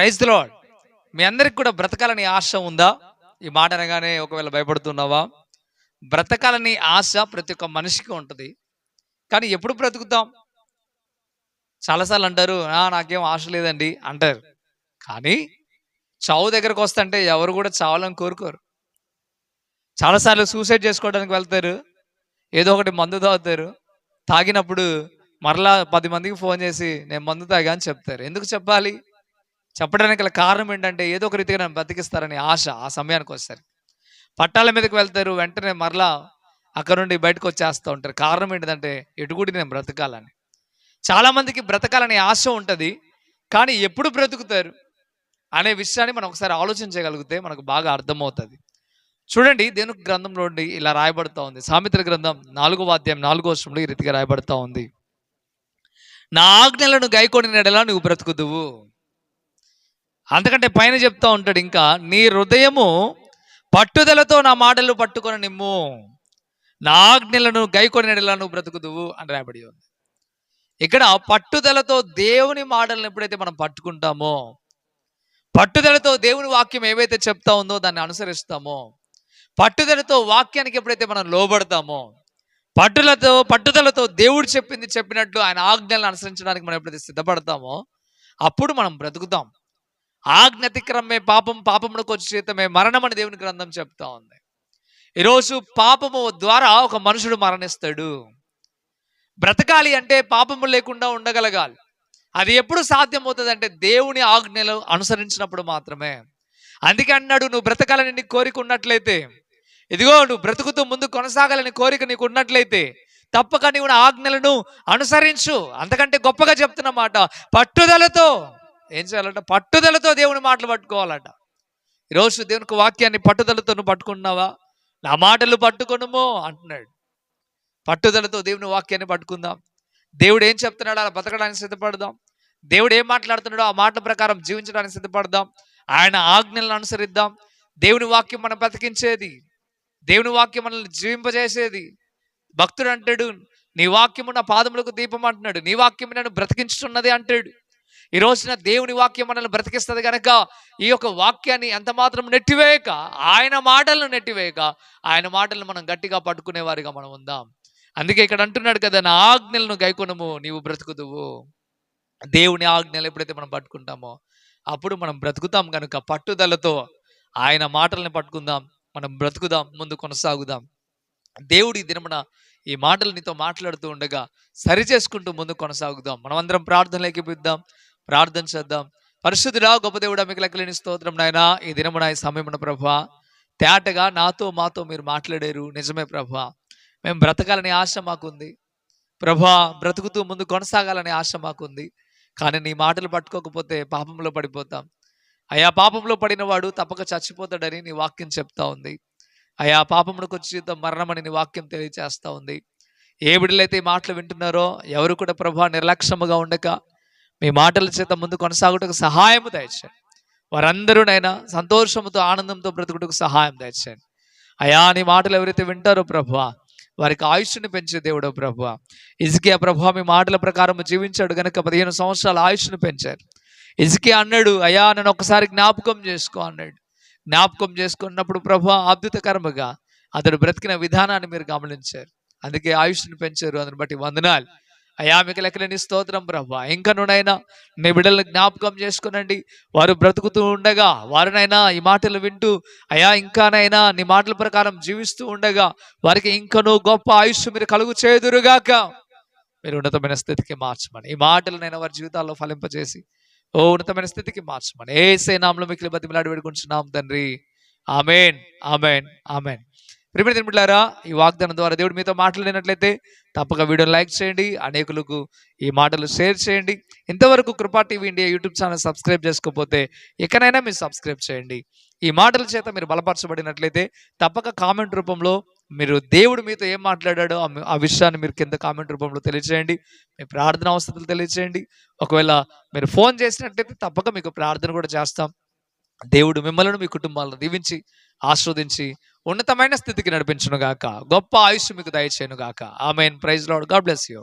Praise lord మీ అందరికి కూడా బ్రతకాలని ఆశ ఉందా? ఈ మాట అనగానే ఒకవేళ భయపడుతున్నావా? బ్రతకాలని ఆశ ప్రతి ఒక్క మనిషికి ఉంటుంది. కానీ ఎప్పుడు బ్రతుకుతాం? చాలాసార్లు అంటారు నాకేం ఆశ లేదండి అంటారు. కానీ చావు దగ్గరకు వస్తుంటే ఎవరు కూడా చావాలని కోరుకోరు. చాలాసార్లు సూసైడ్ చేసుకోవడానికి వెళ్తారు. ఏదో ఒకటి మందు తాగుతారు. తాగినప్పుడు మరలా పది మందికి ఫోన్ చేసి నేను మందు తాగా అని చెప్తారు. ఎందుకు చెప్పాలి? చెప్పడానికి గల కారణం ఏంటంటే ఏదో ఒక రీతిగా నన్ను బతికిస్తారని ఆశ ఆ సమయానికి వస్తారు పట్టాల మీదకి వెళ్తారు వెంటనే మరలా అక్కడ నుండి బయటకు వచ్చేస్తూ ఉంటారు. కారణం ఏంటంటే ఎటుగుడి నేను బ్రతకాలని. చాలామందికి బ్రతకాలనే ఆశ ఉంటుంది కానీ ఎప్పుడు బ్రతుకుతారు అనే విషయాన్ని మనం ఒకసారి ఆలోచించగలిగితే మనకు బాగా అర్థమవుతుంది. చూడండి దేని గ్రంథంలో నుండి ఇలా రాయబడుతూ ఉంది. సామిత్ర గ్రంథం నాలుగో వాద్యం నాలుగో వర్షంలో ఈ రీతిగా రాయబడుతూ ఉంది. నా ఆజ్ఞలను గైకొని నువ్వు బ్రతుకుదువు. అంతకంటే పైన చెప్తా ఉంటాడు ఇంకా నీ హృదయము పట్టుదలతో నా మాటలు పట్టుకొని నిమ్ము. నా ఆజ్ఞలను గైకొని నువ్వు బ్రతుకుదువు అని రాబడి ఉంది. ఇక్కడ పట్టుదలతో దేవుని మాటలను ఎప్పుడైతే మనం పట్టుకుంటామో పట్టుదలతో దేవుని వాక్యం ఏవైతే చెప్తా ఉందో దాన్ని అనుసరిస్తామో పట్టుదలతో వాక్యానికి ఎప్పుడైతే మనం లోబడతామో పట్టులతో పట్టుదలతో దేవుడు చెప్పింది చెప్పినట్లు ఆయన ఆజ్ఞలను అనుసరించడానికి మనం ఎప్పుడైతే సిద్ధపడతామో అప్పుడు మనం బ్రతుకుతాం. ఆజ్ఞతిక్రమే పాపం పాపమునకు వచ్చి చేతమే మరణం అని దేవుని గ్రంథం చెప్తా ఉంది. ఈరోజు పాపము ద్వారా ఒక మనుషుడు మరణిస్తాడు. బ్రతకాలి అంటే పాపము లేకుండా ఉండగలగాలి. అది ఎప్పుడు సాధ్యమవుతుంది అంటే దేవుని ఆజ్ఞలు అనుసరించినప్పుడు మాత్రమే. అందుకే అన్నాడు నువ్వు బ్రతకాలని నీ కోరిక ఉన్నట్లయితే ఇదిగో నువ్వు బ్రతుకుతూ ముందు కొనసాగాలని కోరిక నీకు ఉన్నట్లయితే తప్పక నీవు నా ఆజ్ఞలను అనుసరించు. అంతకంటే గొప్పగా చెప్తున్నమాట పట్టుదలతో ఏం చేయాలంట? పట్టుదలతో దేవుని మాటలు పట్టుకోవాలంట. ఈరోజు దేవునికి వాక్యాన్ని పట్టుదలతో నువ్వు పట్టుకున్నావా నా మాటలు పట్టుకునుమో అంటున్నాడు. పట్టుదలతో దేవుని వాక్యాన్ని పట్టుకుందాం. దేవుడు ఏం చెప్తున్నాడో అలా బతకడానికి సిద్ధపడదాం. దేవుడు ఏం మాట్లాడుతున్నాడో ఆ మాటల ప్రకారం జీవించడానికి సిద్ధపడదాం. ఆయన ఆజ్ఞలను అనుసరిద్దాం. దేవుని వాక్యం మనం బ్రతికించేది దేవుని వాక్యం మనల్ని జీవింపజేసేది. భక్తుడు అంటాడు నీ వాక్యము నా పాదములకు దీపం అంటున్నాడు. నీ వాక్యం నన్ను బ్రతికించుతున్నది అంటాడు. ఈ రోజున దేవుని వాక్యం మనల్ని బ్రతికిస్తుంది కనుక ఈ యొక్క వాక్యాన్ని ఎంత మాత్రం నెట్టివేయక ఆయన మాటలను నెట్టివేయక ఆయన మాటలను మనం గట్టిగా పట్టుకునే వారిగా మనం ఉందాం. అందుకే ఇక్కడ అంటున్నాడు కదా నా ఆజ్ఞలను గైకొనము నీవు బ్రతుకుదువు. దేవుని ఆజ్ఞలు ఎప్పుడైతే మనం పట్టుకుంటామో అప్పుడు మనం బ్రతుకుతాం కనుక పట్టుదలతో ఆయన మాటల్ని పట్టుకుందాం మనం బ్రతుకుదాం ముందు కొనసాగుదాం. దేవుడి దినమున ఈ మాటలు నీతో మాట్లాడుతూ ఉండగా సరి చేసుకుంటూ ముందు కొనసాగుదాం. మనం అందరం ప్రార్థనలోకి ప్రార్థన చేద్దాం. పరిశుద్ధుడా గొప్ప దేవుడా మీకు లెక్కలేని స్తోత్రం నాయన. ఈ దినమున ఈ సమయమున ప్రభా తేటగా నాతో మాతో మీరు మాట్లాడారు. నిజమే ప్రభా. మేము బ్రతకాలనే ఆశ మాకుంది. ప్రభా బ్రతుకుతూ ముందు కొనసాగాలనే ఆశ మాకుంది. కానీ నీ మాటలు పట్టుకోకపోతే పాపంలో పడిపోతాం. అయా పాపంలో పడిన వాడు తప్పక చచ్చిపోతాడని నీ వాక్యం చెప్తా ఉంది. అయా పాపమునకు వచ్చి మరణమని నీ వాక్యం తెలియచేస్తా ఉంది. ఏ బిడ్డలైతే ఈ మాటలు వింటున్నారో ఎవరు కూడా ప్రభా నిర్లక్ష్యముగా ఉండక మీ మాటల చేత ముందు కొనసాగుటకు సహాయము దయచేయండి. వారందరూనైనా సంతోషముతో ఆనందంతో బ్రతుకుటకు సహాయం దయచేయండి. అయా నీ మాటలు ఎవరైతే వింటారో ప్రభా వారికి ఆయుష్ని పెంచే దేవుడో ప్రభు ఇజికియా ప్రభు మీ మాటల ప్రకారం జీవించాడు గనక పదిహేను సంవత్సరాల ఆయుష్ను పెంచారు ఇజికియా అన్నాడు అయా నన్ను ఒకసారి జ్ఞాపకం చేసుకో అన్నాడు. జ్ఞాపకం చేసుకున్నప్పుడు ప్రభు అద్భుతకరముగా అతడు బ్రతికిన విధానాన్ని మీరు గమనించారు. అందుకే ఆయుష్ని పెంచారు. అందుని బట్టి వందనాలు. అయ్యా మీకు లెక్కలేని స్తోత్రం ప్రభు. ఇంకా నునైనా నీ బిడ్డలను జ్ఞాపకం చేసుకునండి. వారు బ్రతుకుతూ ఉండగా వారినైనా ఈ మాటలు వింటూ అయా ఇంకానైనా నీ మాటల ప్రకారం జీవిస్తూ ఉండగా వారికి ఇంకనూ గొప్ప ఆయుష్ మీరు కలుగు చేదురుగాక. మీరు ఉన్నతమైన స్థితికి మార్చమని ఈ మాటలనైనా వారి జీవితాల్లో ఫలింపజేసి ఓ ఉన్నతమైన స్థితికి మార్చమని ఏ సేనాంలో మిక్కిలి బతిమిలాడి వేడుకుంటున్నాం తండ్రి. Amen amen amen. ప్రిమిడి తిరుగులారా ఈ వాగ్దానం ద్వారా దేవుడు మీతో మాట్లాడినట్లయితే తప్పక వీడియోని లైక్ చేయండి అనేకులకు ఈ మాటలు షేర్ చేయండి. ఇంతవరకు Krupa TV India YouTube channel subscribe చేసుకోకపోతే ఎక్కడైనా మీరు సబ్స్క్రైబ్ చేయండి. ఈ మాటల చేత మీరు బలపరచబడినట్లయితే తప్పక కామెంట్ రూపంలో మీరు దేవుడు మీతో ఏం మాట్లాడాడో ఆ ఆ విషయాన్ని మీరు కింద కామెంట్ రూపంలో తెలియచేయండి. మీ ప్రార్థన అవసరాలు తెలియచేయండి. ఒకవేళ మీరు ఫోన్ చేసినట్లయితే తప్పక మీకు ప్రార్థన కూడా చేస్తాం. దేవుడు మిమ్మల్ని మీ కుటుంబాలను దీవించి ఆస్వాదించి ఉన్నతమైన స్థితికి నడిపించును గాక గొప్ప ఆయుష్ మీకు దయచేయను గాక amen. Praise lord God bless you.